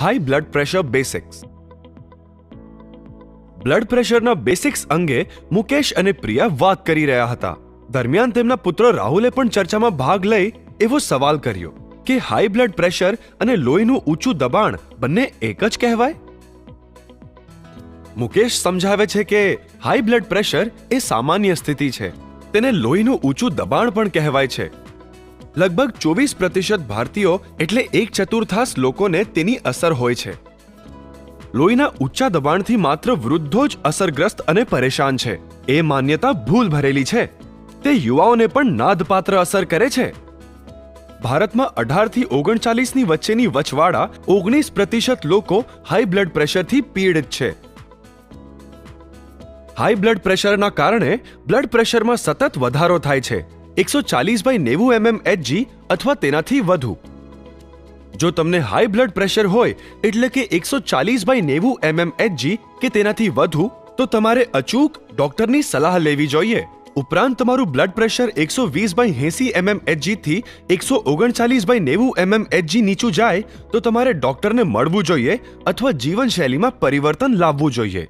High blood pressure basics blood પ્રેશરના basics અંગે મુકેશ અને પ્રિયા વાત કરી રહ્યા હતા. દરમિયાન તેમના પુત્ર રાહુલે પણ ચર્ચામાં ભાગ લઈ એવો સવાલ કર્યો કે હાઈ બ્લડ પ્રેશર અને લોહીનું ઊંચું દબાણ બંને એક જ કહેવાય? મુકેશ સમજાવે છે કે હાઈ બ્લડ પ્રેશર એ સામાન્ય સ્થિતિ છે. તેને લોહીનું ઊંચું દબાણ પણ કહેવાય છે. લગભગ ચોવીસ પ્રતિશત ભારતીયો એટલે એક ચતુર્થાંશ લોકોને તેની અસર હોય છે. લોહીના ઊંચા દબાણથી માત્ર વૃદ્ધો જ અસરગ્રસ્ત અને પરેશાન છે. એ માન્યતા ભૂલ ભરેલી છે. તે યુવાઓને પણ નાદપાત્ર અસર કરે છે. ભારતમાં અઢારથી ઓગણચાલીસની વચ્ચેની વચવાળા ઓગણીસ પ્રતિશત લોકો હાઈ બ્લડ પ્રેશરથી પીડિત છે. હાઈ બ્લડ પ્રેશરના કારણે બ્લડ પ્રેશરમાં સતત વધારો થાય છે. એકસો ચાલીસ બાય નેવું એમએમ એચજી અથવા તેનાથી વધુ. જો તમને હાઈ બ્લડ પ્રેશર હોય, એટલે કે એકસો ચાલીસ બાય નેવું એમએમ એચજી કે તેનાથી વધુ, તો તમારે અચૂક ડોક્ટરની સલાહ લેવી જોઈએ. ઉપરાંત તમારું બ્લડ પ્રેશર એકસો વીસ બાય એસી એમએમ એચજી થી એકસો ઓગણચાલીસ બાય નેવું એમએમ એચજી નીચું જાય, તો તમારે ડોક્ટરને મળવું જોઈએ અથવા જીવનશૈલીમાં પરિવર્તન લાવવું જોઈએ.